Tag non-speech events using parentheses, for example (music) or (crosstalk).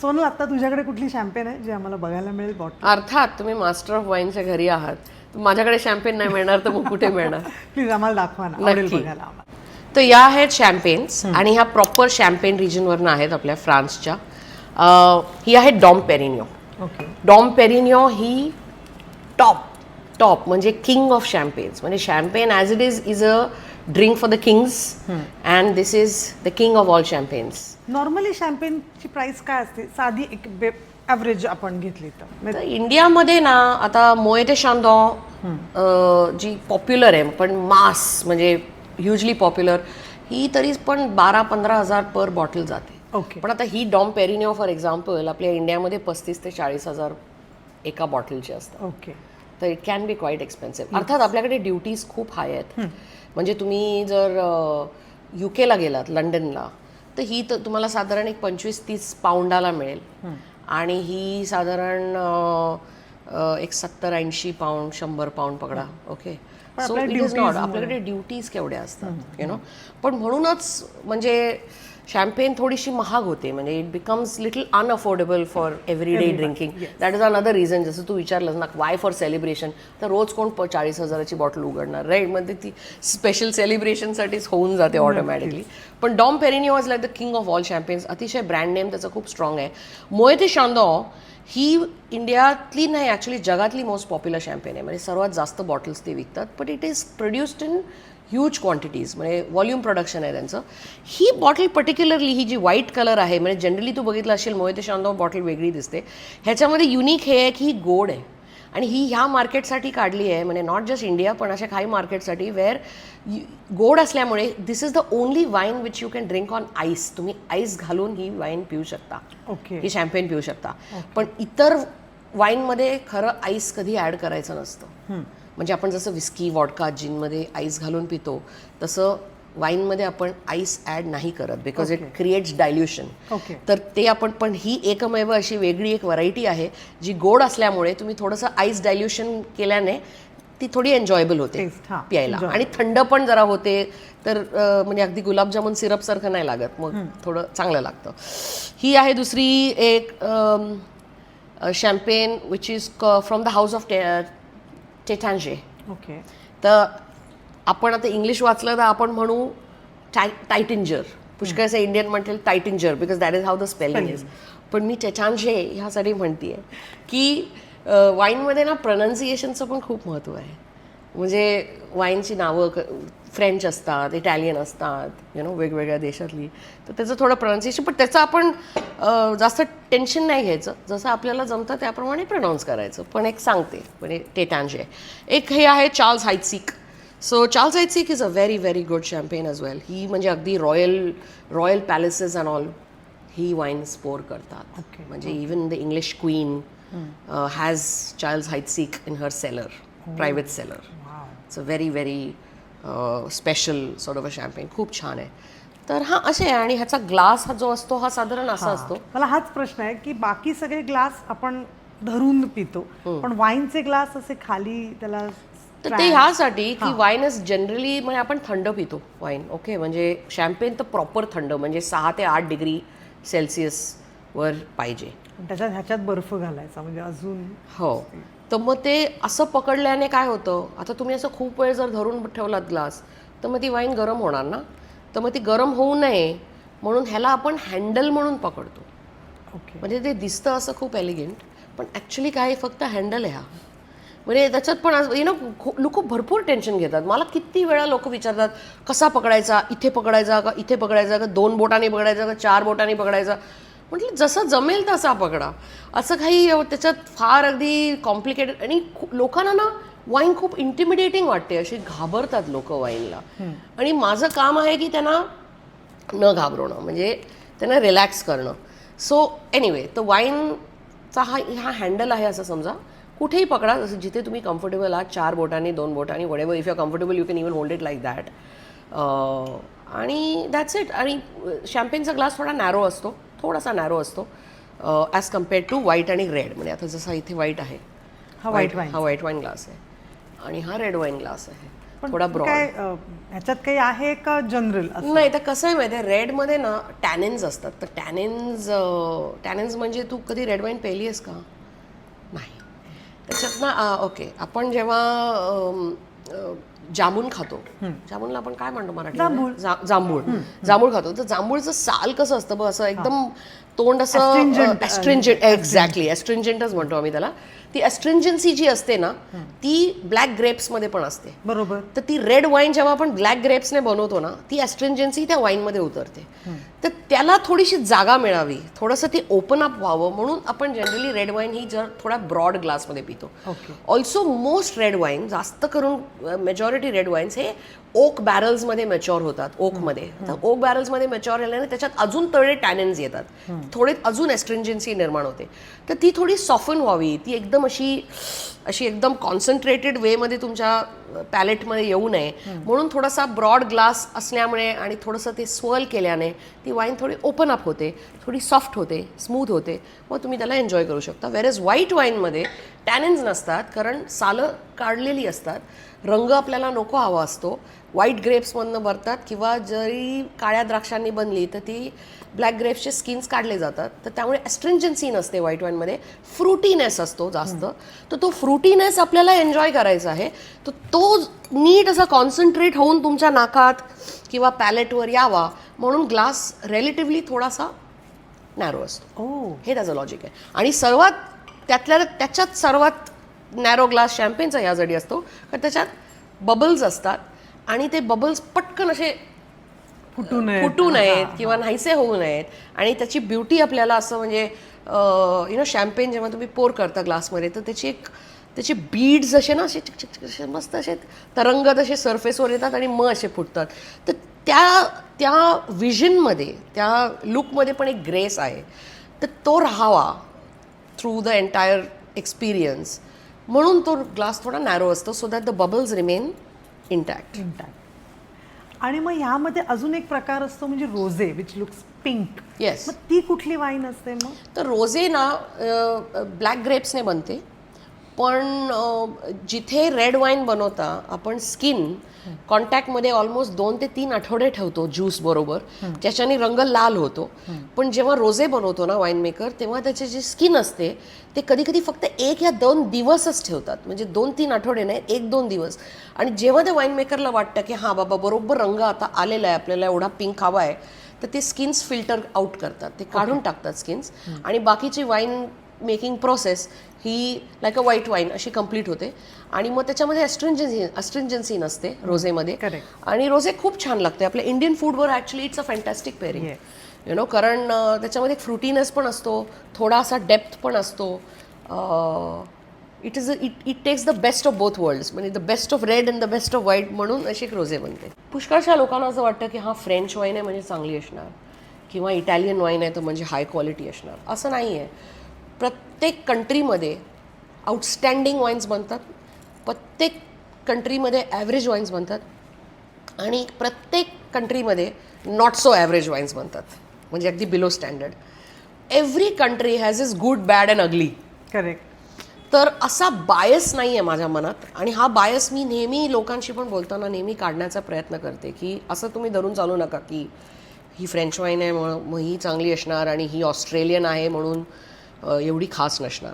सोनल आता तुझ्याकडे कुठली शॅम्पेन आहे जी आम्हाला बघायला मिळेल बॉटल अर्थात तुम्ही मास्टर ऑफ वाईनच्या घरी आहात. माझ्याकडे शॅम्पेन नाही मिळणार तर मग कुठे मिळणार? (laughs) प्लीज आम्हाला दाखवा ना. आवडेल नक्की. बघायला आम्हाला. तर या आहेत शॅम्पेन्स आणि ह्या प्रॉपर शॅम्पेन रिजनवरनं आहेत आपल्या फ्रान्सच्या. ही आहे Dom Perignon. Okay Dom Perignon ही टॉप टॉप म्हणजे किंग ऑफ शॅम्पेन्स म्हणजे champagne as it is is a drink for the kings and this is the king of all champagnes normally शॅम्पेनची price काय असते? साधी एक ॲव्हरेज आपण घेतली तर. इंडियामध्ये ना आता मोएटे शांदो जी पॉप्युलर आहे पण मास म्हणजे ह्युजली पॉप्युलर ही तरी पण बारा पंधरा हजार पर बॉटल जाते. ओके पण आता ही डॉम पेरिनिओ फॉर एक्झाम्पल आपल्या इंडियामध्ये पस्तीस ते चाळीस हजार एका बॉटलची असतात. ओके तर it can be quite expensive अर्थात आपल्याकडे ड्युटीज खूप हाय आहेत. म्हणजे तुम्ही जर यू केला गेलात लंडनला तर ही तर तुम्हाला साधारण एक पंचवीस तीस पाऊंडाला मिळेल. आणि ही साधारण एक सत्तर ऐंशी पाऊंड शंभर पाऊंड पकडा okay so it is not आपल्याकडे ड्युटीज केवढ्या असतात यु नो पण म्हणूनच म्हणजे शॅम्पेन थोडीशी महाग होते म्हणजे it becomes little unaffordable for every day drinking that is another reason जसं तू विचारलंस ना वाय फॉर सेलिब्रेशन तर रोज कोण चाळीस हजाराची बॉटल उघडणार राईट म्हणजे ती स्पेशल सेलिब्रेशनसाठीच होऊन जाते ऑटोमॅटिकली पण Dom Perignon is like the king of all champagnes अतिशय ब्रँड नेम त्याचं खूप स्ट्रॉंग आहे. मोएते शांदो ही इंडियातली नाही ॲक्च्युली जगातली मोस्ट पॉप्युलर शॅम्पेन आहे. म्हणजे सर्वात जास्त बॉटल्स ते विकतात but it is produced in huge quantities म्हणजे व्हॉल्यूम प्रोडक्शन आहे त्यांचं. ही बॉटल पर्टिक्युलरली ही जी व्हाईट कलर आहे म्हणजे जनरली तू बघितलं असेल मोहिते शांदो बॉटल वेगळी दिसते. ह्याच्यामध्ये युनिक हे आहे की ही गोड आहे. आणि ही ह्या मार्केटसाठी काढली आहे म्हणजे नॉट जस्ट इंडिया पण अशा काही मार्केटसाठी वेअर गोड असल्यामुळे this is the only wine which you can drink on ice तुम्ही आईस घालून ही वाईन पिऊ शकता. ओके ही शॅम्पेन पिऊ शकता. पण इतर वाईनमध्ये खरं आईस कधी ॲड करायचं नसतं. म्हणजे आपण जसं विस्की वॉडका जिनमध्ये आईस घालून पितो तसं वाईनमध्ये आपण आईस ॲड नाही करत because it creates dilution okay तर ते आपण पण ही एकमेव अशी वेगळी एक व्हरायटी आहे जी गोड असल्यामुळे तुम्ही थोडंसं आईस डायल्युशन केल्याने ती थोडी एन्जॉयबल होते. प्यायला. आणि थंड पण जरा होते तर म्हणजे अगदी गुलाबजामुन सिरप सारखं नाही लागत मग थोडं चांगलं लागतं. ही आहे दुसरी एक champagne which is from the house of Taittinger okay तर आपण आता इंग्लिश वाचलं तर आपण म्हणू टाय टायटिंजर पुष्कळ असं इंडियन म्हणतील Taittinger because that is how the spelling is पण मी चेचांशे ह्यासाठी म्हणते की वाईनमध्ये ना प्रनन्सिएशनचं पण खूप महत्त्व आहे. म्हणजे वाईनची नावं क फ्रेंच असतात इटॅलियन असतात यु नो वेगवेगळ्या देशातली. तर त्याचं थोडं प्रनाऊन्सिएशन पण त्याचं आपण जास्त टेन्शन नाही घ्यायचं. जसं आपल्याला जमतं त्याप्रमाणे प्रनाऊन्स करायचं. पण एक सांगते म्हणजे टेटांजे एक हे आहे Charles Heidsieck so Charles Heidsieck is a very very good champagne as well ही म्हणजे अगदी royal royal palaces and all he wine स्पोर करतात. म्हणजे even the English queen has Charles Heidsieck in her cellar private cellar it's a very very special sort of a champagne खूप छान आहे तर हा असे आहे आणि ह्याचा ग्लास हा जो असतो हा साधारण असा असतो. मला हाच प्रश्न आहे की बाकी सगळे ग्लास आपण धरून पितो पण वाईनचे ग्लास असे खाली त्याला तर ते ह्यासाठी की वाईन इज जनरली म्हणजे आपण थंड पितो वाईन ओके म्हणजे शॅम्पेन तर प्रॉपर थंड म्हणजे सहा ते आठ डिग्री सेल्सिअस वर पाहिजे. त्याच्यात ह्याच्यात बर्फ घालायचा म्हणजे अजून हो. तर मग ते असं पकडल्याने काय होतं? आता तुम्ही असं खूप वेळ जर धरून ठेवलात ग्लास तर मग ती वाईन गरम होणार ना? तर मग ती गरम होऊ नये म्हणून ह्याला आपण हँडल म्हणून पकडतो. ओके म्हणजे ते दिसतं असं खूप एलिगेंट पण ॲक्च्युली काय फक्त हँडल आहे हा. म्हणजे त्याच्यात पण यु नो लोक भरपूर टेन्शन घेतात. मला किती वेळा लोक विचारतात कसा पकडायचा? इथे पकडायचा का? इथे पकडायचा का? दोन बोटाने पकडायचा का? चार बोटाने पकडायचा? म्हटलं जसं जमेल तसा पकडा. असं काही त्याच्यात फार अगदी कॉम्प्लिकेटेड आणि लोकांना ना वाईन खूप इंटिमिडिएटिंग वाटते. अशी घाबरतात लोक वाईनला आणि माझं काम आहे की त्यांना न घाबरवणं. म्हणजे त्यांना रिलॅक्स करणं. सो एनिवे तर वाईनचा हा हा हँडल आहे असं समजा. कुठेही पकडा जसं जिथे तुम्ही कम्फर्टेबल आहात चार बोटांनी दोन बोटांनी वडेवर if you comfortable you can even hold it like that आणि दॅट्स इट आणि शॅम्पेनचा ग्लास थोडा नॅरो असतो थोडासा नॅरो असतो ॲज कम्पेअर्ड टू व्हाईट आणि रेड म्हणजे आता जसा इथे व्हाईट आहे. हा व्हाईट वाईन हा व्हाईट वाईन ग्लास आहे. आणि हा रेड वाईन ग्लास आहे. थोडा ब्रॉड ह्याच्यात काही आहे का जनरल नाही तर कसं आहे माहिती आहे रेडमध्ये ना टॅनिन्स असतात. तर टॅनिन्स टॅनिन्स म्हणजे तू कधी रेड वाईन पेली आहेस का? त्याच्यात ना ओके. आपण जेव्हा जामून खातो. जामूनला आपण काय म्हणतो मराठी जांभूळ. जांभूळ. जांभूळ खातो. तर जांभूळचं साल कसं असतं बघ असं एकदम तोंड असं एस्ट्रिंजंट एक्झॅक्टली एस्ट्रिंजंटच म्हणतो आम्ही त्याला. ती एस्ट्रिंजन्सी जी असते ना ती ब्लॅक ग्रेप्समध्ये पण असते. बरोबर. तर ती रेड वाईन जेव्हा आपण ब्लॅक ग्रेप्सने बनवतो ना ती ॲस्ट्रिंजन्सी त्या वाईनमध्ये उतरते. तर त्याला थोडीशी जागा मिळावी. थोडंसं ते ओपन अप व्हावं. म्हणून आपण जनरली रेड वाईन ही जर थोडा ब्रॉड ग्लासमध्ये पितो. ऑल्सो मोस्ट रेड वाईन जास्त करून मेजॉरिटी रेड वाईन्स हे ओक बॅरल्समध्ये मॅच्युअर होतात ओकमध्ये तर ओक बॅरल्समध्ये मॅच्युअर झाल्याने त्याच्यात अजून तळे टॅनिन्स येतात. थोडे अजून एस्ट्रिंजन्सी निर्माण होते. तर ती थोडी सॉफन व्हावी ती एकदम अशी अशी एकदम कॉन्सन्ट्रेटेड वेमध्ये तुमच्या पॅलेटमध्ये येऊ नये. म्हणून थोडासा ब्रॉड ग्लास असल्यामुळे आणि थोडंसं ते स्वर्ल केल्याने ती वाईन थोडी ओपन अप होते थोडी सॉफ्ट होते स्मूथ होते. मग तुम्ही त्याला एन्जॉय करू शकता. वेर व्हाईट वाईनमध्ये टॅनिन्स नसतात कारण सालं काढलेली असतात. रंग आपल्याला नको हवा असतो. व्हाईट ग्रेप्समधनं भरतात किंवा जरी काळ्या द्राक्षांनी बनली तर ती ब्लॅक ग्रेप्सचे स्किन्स काढले जातात. तर त्यामुळे ॲस्ट्रिंजन्सी नसते व्हाईट वाईनमध्ये फ्रुटीनेस असतो जास्त. तर तो फ्रुटीनेस आपल्याला एन्जॉय करायचा आहे. तर तो नीट असा कॉन्सन्ट्रेट होऊन तुमच्या नाकात किंवा पॅलेटवर यावा म्हणून ग्लास रिलेटिव्हली थोडासा नॅरो असतो. ओ हे त्याचं लॉजिक आहे. आणि सर्वात त्यातल्या त्याच्यात सर्वात नॅरो ग्लास शॅम्पेनचा यासाठी असतो. कारण त्याच्यात बबल्स असतात आणि ते बबल्स पटकन असे फुटू नये फुटू नयेत किंवा नाहीसे होऊ नयेत. आणि त्याची ब्युटी आपल्याला असं म्हणजे यु नो शॅम्पेन जेव्हा तुम्ही पोर करता ग्लासमध्ये तर त्याची एक त्याचे बीड्स असे ना असे चिक चिक चिक असे मस्त असे तरंगत असे सरफेसवर येतात आणि मग असे फुटतात. तर त्या त्या विजनमध्ये त्या लुकमध्ये पण एक ग्रेस आहे. तर तो राहावा. थ्रू द एंटायर एक्सपिरियन्स म्हणून तो ग्लास थोडा नॅरो असतो so that the bubbles remain intact intact आणि मग ह्यामध्ये अजून एक प्रकार असतो म्हणजे rose which looks pink yes मग ती कुठली वाईन असते मग? तर रोझे ना ब्लॅक ग्रेप्सने बनते. पण जिथे रेड वाईन बनवता आपण स्किन कॉन्टॅक्टमध्ये ऑलमोस्ट दोन ते तीन आठवडे ठेवतो ज्यूस बरोबर. ज्याच्याने रंग लाल होतो. पण जेव्हा रोझे बनवतो ना वाईन मेकर तेव्हा त्याची जी स्किन असते ते कधी कधी फक्त एक या दोन दिवसच ठेवतात. म्हणजे दोन तीन आठवडे नाही एक दोन दिवस. आणि जेव्हा त्या वाईन मेकरला वाटतं की हां बाबा बरोबर रंग आता आलेला आहे आपल्याला एवढा पिंक हवा आहे तर ते स्किन्स फिल्टर आउट करतात. ते काढून टाकतात स्किन्स आणि बाकीची वाईन मेकिंग प्रोसेस ही लाईक अ व्हाईट वाईन अशी कंप्लीट होते. आणि मग त्याच्यामध्ये अस्ट्रिंजन्सी अस्ट्रिंजन्सी नसते रोझेमध्ये. आणि रोझे खूप छान लागते. आपल्या Indian फूडवर actually it's a fantastic pairing. You know कारण त्याच्यामध्ये फ्रुटीनेस पण असतो थोडासा डेप्थ पण असतो. It is it it takes the best of both worlds म्हणजे the best of red and the best of white म्हणून अशी एक रोझे बनते. पुष्कळशा लोकांना असं वाटतं की हा फ्रेंच वाईन आहे म्हणजे चांगली असणार. किंवा इटालियन वाईन आहे तर म्हणजे हाय क्वालिटी असणार. असं नाही आहे प्रत्येक कंट्रीमध्ये आउटस्टँडिंग वाईन्स बनतात. प्रत्येक कंट्रीमध्ये ॲव्हरेज वाईन्स बनतात. आणि प्रत्येक कंट्रीमध्ये नॉट सो ॲव्हरेज वाईन्स बनतात. म्हणजे अगदी below standard every country has is good bad and ugly correct तर असा बायस नाही आहे माझ्या मनात. आणि हा बायस मी नेहमी लोकांशी पण बोलताना नेहमी काढण्याचा प्रयत्न करते की असं तुम्ही धरून चालू नका की ही फ्रेंच वाईन आहे म्हणून मग ही चांगली असणार आणि ही ऑस्ट्रेलियन आहे म्हणून एवढी खास नसणार.